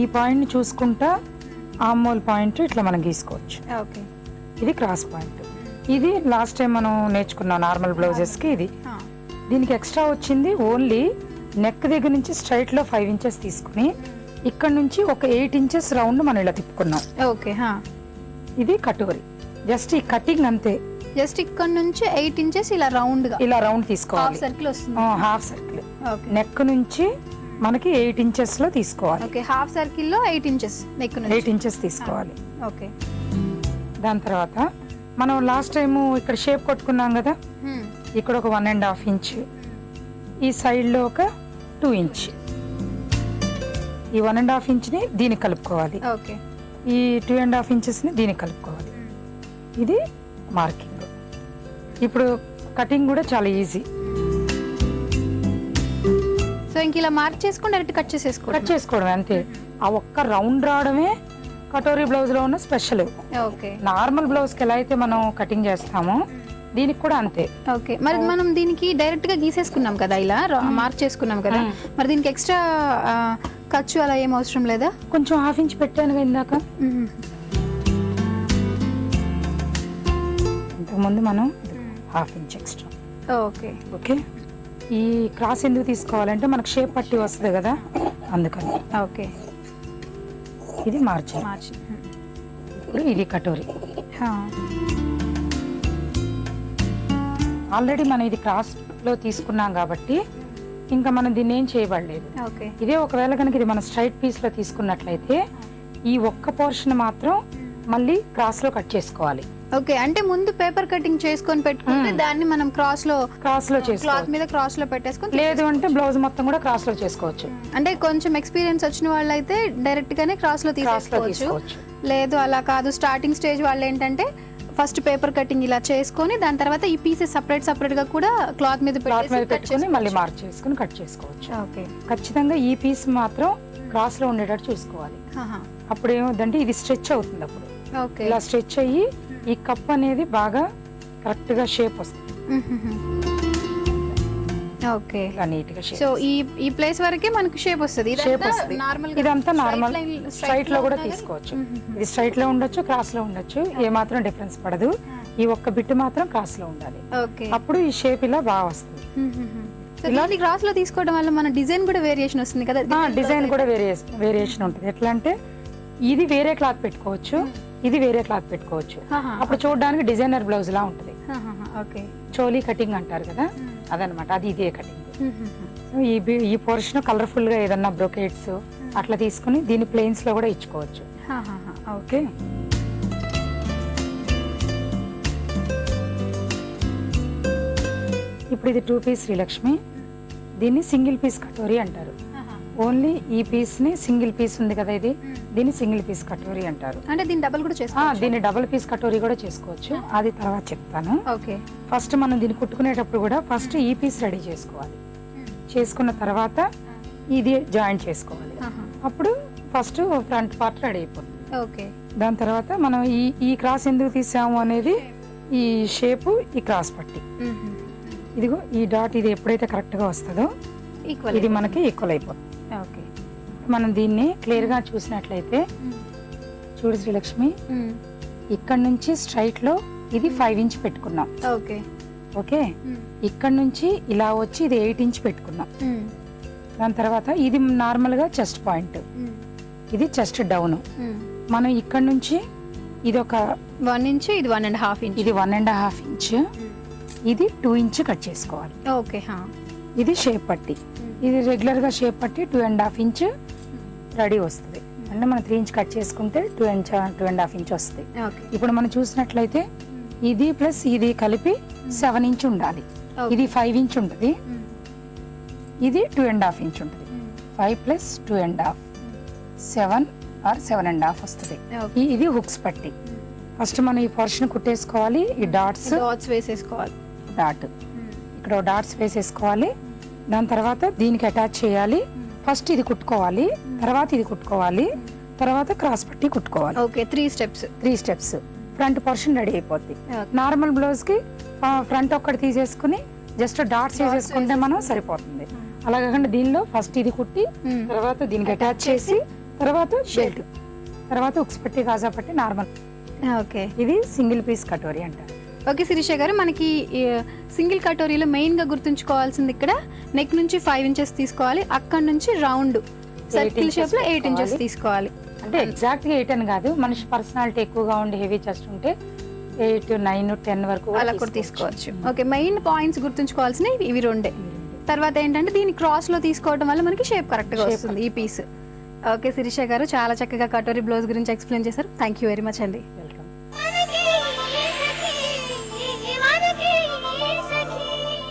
ఈ పాయింట్ని చూసుకుంటా ఆమ్మోల్ పాయింట్ ఇట్లా మనం గీసుకోవచ్చు. ఓకే. ఇది క్రాస్ పాయింట్. ఇది లాస్ట్ టైం మనం నేర్చుకున్నాం నార్మల్ బ్లౌజెస్కి ఇది. దీనికి ఎక్స్ట్రా వచ్చింది ఓన్లీ నెక్ దగ్గర నుంచి స్ట్రైట్లో ఫైవ్ ఇంచెస్ తీసుకుని ఇక్కడ నుంచి ఒక ఎయిట్ ఇంచెస్ రౌండ్ మనం ఇలా తిప్పుకున్నాం. ఓకే ఇది కటోరి జస్ట్ ఈ కటింగ్ అంతే. జస్ట్ ఇక్కడ నుంచి ఎయిట్ ఇంచెస్ ఇలా రౌండ్ ఇలా రౌండ్ హాఫ్ తీసుకోవాలి సర్కిల్ వస్తుంది. Half circle okay. నెక్ నుంచి మనకి ఎయిట్ ఇంచెస్లో తీసుకోవాలి. ఓకే హాఫ్ సర్కిల్లో eight inches neck eight inches తీసుకోవాలి. ఓకే. దాని తర్వాత మనం లాస్ట్ టైం ఇక్కడ షేప్ కొట్టుకున్నాం కదా. ఇక్కడ ఒక వన్ అండ్ హాఫ్ ఇంచ్ ఈ సైడ్లో ఒక టూ ఇంచ్ ఈ వన్ అండ్ హాఫ్ ఇంచ్ని దీనికి కలుపుకోవాలి. ఓకే. ఈ టూ అండ్ హాఫ్ ఇంచెస్ని దీనికి కలుపుకోవాలి. ఇది మార్కింగ్ ఇప్పుడు కటింగ్ కూడా చాలా ఈజీ సో ఇంక ఇలా మార్క్ చేసుకొని డైరెక్ట్ కట్ చేసేసుకోవడం కట్ చేసుకోవడం అంతే. ఆ ఒక్క రౌండ్ రావడమే కటోరీ బ్లౌజ్లో ఉన్న స్పెషల్ ఓకే. నార్మల్ బ్లౌజ్కి ఎలా అయితే మనం కటింగ్ చేస్తామో దీనికి కూడా అంతే. ఓకే. మరి మనం దీనికి డైరెక్ట్గా గీసేసుకున్నాం కదా ఇలా మార్క్ చేసుకున్నాం కదా. మ్మ్. మరి దీనికి ఎక్స్ట్రా ఖర్చు అలా ఏం అవసరం లేదా? కొంచెం హాఫ్ ఇంచ్ పెట్టాను ఇందాక. మ్మ్. ఇంతకుముందు మనం half inch extra okay. Okay? ఈ క్రాస్ ఎందుకు తీసుకోవాలంటే మనకు షేప్ పట్టి వస్తుంది కదా అందుకని. ఓకే. ఇది మార్జిన్ మార్చి ఇప్పుడు ఇది కటోరీ. ఆల్రెడీ మనం ఇది క్రాస్లో తీసుకున్నాం కాబట్టి ఇంకా మనం దీన్ని ఏం చేయబడలేదు. ఓకే. ఇదే ఒకవేళ కనుక ఇది మన స్ట్రైట్ పీస్లో తీసుకున్నట్లయితే ఈ ఒక్క పోర్షన్ మాత్రం మళ్ళీ క్రాస్లో కట్ చేసుకోవాలి. ఓకే అంటే ముందు పేపర్ కటింగ్ చేసుకొని పెట్టుకుంటే దాన్ని మనం క్రాస్లో క్రాస్లో క్లాత్ మీద క్రాస్లో పెట్టేసుకొని లేదు అంటే బ్లౌజ్ మొత్తం కూడా క్రాస్లో చేసుకోవచ్చు. అంటే కొంచెం ఎక్స్పీరియన్స్ వచ్చిన వాళ్ళు అయితే డైరెక్ట్ గానే క్రాస్లో తీసుకోవచ్చు. లేదు అలా కాదు. స్టార్టింగ్ స్టేజ్ వాళ్ళు ఏంటంటే ఫస్ట్ పేపర్ కటింగ్ ఇలా చేసుకొని దాని తర్వాత ఈ పీసెస్ సపరేట్ సపరేట్గా కూడా క్లాత్ మీద పెట్టుకుని మళ్ళీ. మార్క్ చేసుకుని కట్ చేసుకోవచ్చు. ఓకే. ఖచ్చితంగా ఈ పీస్ మాత్రం క్రాస్లో ఉండేటట్టు చూసుకోవాలి. అప్పుడు ఏమవుతుందంటే ఇది స్ట్రెచ్ అవుతుంది అప్పుడు. ఓకే. ఇలా స్ట్రెచ్ అయ్యి ఈ కప్ అనేది బాగా కరెక్ట్గా షేప్ వస్తుంది. ఓకే. ఇలా నీట్గా షేప్ సో ఈ ఈ ప్లేస్ వరకే మనకి షేప్ వస్తుంది. షేప్ వస్తుంది. నార్మల్ ఇదంతా నార్మల్ స్ట్రైట్లో కూడా తీసుకోవచ్చు. ఇది స్ట్రైట్లో ఉండొచ్చు క్రాస్లో ఉండొచ్చు ఏ మాత్రం డిఫరెన్స్ పడదు. ఈ ఒక్క బిట్ మాత్రం క్రాస్లో ఉండాలి. ఓకే. అప్పుడు ఈ షేప్ ఇలా బాగా వస్తుంది. ఇలాంటి క్రాస్లో తీసుకోవడం వల్ల మన డిజైన్ కూడా వేరియేషన్ వస్తుంది కదా? డిజైన్ కూడా వేరియేషన్ వేరియేషన్ ఉంటుంది. ఎట్లా అంటే ఇది వేరే క్లాత్ పెట్టుకోవచ్చు. ఇది వేరే క్లాత్ పెట్టుకోవచ్చు. అప్పుడు చూడడానికి డిజైనర్ బ్లౌజ్ లా ఉంటుంది. ఓకే. చోలీ కటింగ్ అంటారు కదా? అదనమాట అది ఇదే కటింగ్. ఈ ఈ పోర్షన్ కలర్ఫుల్గా ఏదన్నా బ్రొకేట్స్ అట్లా తీసుకుని దీని ప్లెయిన్స్లో కూడా ఇచ్చుకోవచ్చు. ఓకే. ఇప్పుడు ఇది టూ పీస్ శ్రీలక్ష్మి దీన్ని సింగిల్ పీస్ కటోరీ అంటారు. ఓన్లీ ఈ పీస్ని సింగిల్ పీస్ ఉంది కదా ఇది. దీన్ని సింగిల్ పీస్ కటోరీ అంటారు. అంటే దీన్ని డబుల్ కూడా ఆ, చేసుకో దీన్ని డబుల్ పీస్ కటోరీ కూడా చేసుకోవచ్చు. అది తర్వాత చెప్తాను. ఓకే. ఫస్ట్ మనం దీన్ని కుట్టుకునేటప్పుడు కూడా ఫస్ట్ ఈ పీస్ రెడీ చేసుకోవాలి. చేసుకున్న తర్వాత ఇది జాయిన్ చేసుకోవాలి. అప్పుడు ఫస్ట్ ఫ్రంట్ పార్ట్ రెడీ అయిపోతుంది. ఓకే. దాని తర్వాత మనం ఈ ఈ క్రాస్ ఎందుకు తీసాము అనేది ఈ షేపు ఈ క్రాస్ పట్టి. ఇదిగో ఈ డాట్ ఇది ఎప్పుడైతే కరెక్ట్గా వస్తుందో ఈక్వల్ ఇది మనకి ఈక్వల్ అయిపోతుంది. ఓకే మనం దీన్ని క్లియర్గా చూసినట్లయితే చూడు శ్రీలక్ష్మి ఇక్కడ నుంచి స్ట్రైట్లో ఇది ఫైవ్ ఇంచ్ పెట్టుకున్నాం. ఓకే ఓకే ఇక్కడ నుంచి ఇలా వచ్చి ఇది ఎయిట్ ఇంచ్ పెట్టుకున్నాం. దాని తర్వాత ఇది నార్మల్గా చెస్ట్ పాయింట్ ఇది చెస్ట్ డౌన్ మనం ఇక్కడ నుంచి ఇది ఒక వన్ ఇంచ్ ఇది వన్ అండ్ హాఫ్ ఇంచ్ ఇది వన్ అండ్ హాఫ్ ఇంచ్ ఇది టూ ఇంచ్ కట్ చేసుకోవాలి. ఓకే ఇది షేప్ పట్టి. ఇది రెగ్యులర్గా షేప్ పట్టి two and half inch ready వస్తుంది. అంటే మనం త్రీ ఇంచ్ కట్ చేసుకుంటే two inch two and half inch వస్తుంది ఇప్పుడు మనం చూసినట్లయితే ఇది ప్లస్ ఇది కలిపి సెవెన్ ఇంచ్ ఉండాలి. ఇది ఫైవ్ ఇంచ్ ఉంటుంది. ఇది టూ అండ్ హాఫ్ ఇంచ్ ఉంటుంది. Five plus two and half seven or seven and half వస్తుంది. ఇది హుక్స్ పట్టి. ఫస్ట్ మనం ఈ పోర్షన్ కుట్టేసుకోవాలి ఈ డాట్స్ డాట్స్ వేసేసుకోవాలి. డాట్ ఇక్కడ డాట్స్ వేసేసుకోవాలి. దాని తర్వాత దీనికి అటాచ్ చేయాలి. ఫస్ట్ ఇది కుట్టుకోవాలి. తర్వాత ఇది కుట్టుకోవాలి. తర్వాత క్రాస్ పట్టి కుట్టుకోవాలి. Okay three steps three steps front portion ready అయిపోద్ది. నార్మల్ బ్లౌజ్కి ఫ్రంట్ ఒక్కటి తీసేసుకుని జస్ట్ డాట్స్ వేసేసుకుంటే మనం సరిపోతుంది. అలా కాకుండా దీనిలో ఫస్ట్ ఇది కుట్టి తర్వాత దీనికి అటాచ్ చేసి తర్వాత బెల్ట్ తర్వాత ఉక్స్ పట్టి గాజా పట్టి నార్మల్ ఓకే ఇది సింగిల్ పీస్ కటోరీ అంటారు. ఓకే శిరీష గారు మనకి సింగిల్ కటోరీలో మెయిన్గా గుర్తుంచుకోవాల్సింది ఇక్కడ. నెక్ నుంచి ఫైవ్ ఇంచెస్ తీసుకోవాలి. అక్కడ నుంచి రౌండ్ సర్కిల్ inches షేప్లో ఎయిట్ ఇంచెస్. తీసుకోవాలి. అంటే ఎగ్జాక్ట్గా ఎయిట్ అని కాదు. మనిషి పర్సనాలిటీ ఎక్కువగా ఉండి హెవీ చెస్ట్ ఉంటే ఎయిట్ నైన్ టెన్ వరకు అలా కూడా తీసుకోవచ్చు. ఓకే మెయిన్ పాయింట్స్ గుర్తుంచుకోవాల్సినవి ఇవి రెండే. తర్వాత ఏంటంటే దీన్ని క్రాస్లో తీసుకోవడం వల్ల మనకి షేప్ కరెక్ట్గా Shape వస్తుంది ఈ పీస్ ఓకే శిరీష గారు చాలా చక్కగా కటోరీ బ్లౌజ్ గురించి ఎక్స్ప్లెయిన్ చేశారు. థ్యాంక్ యూ వెరీ మచ్ అండి.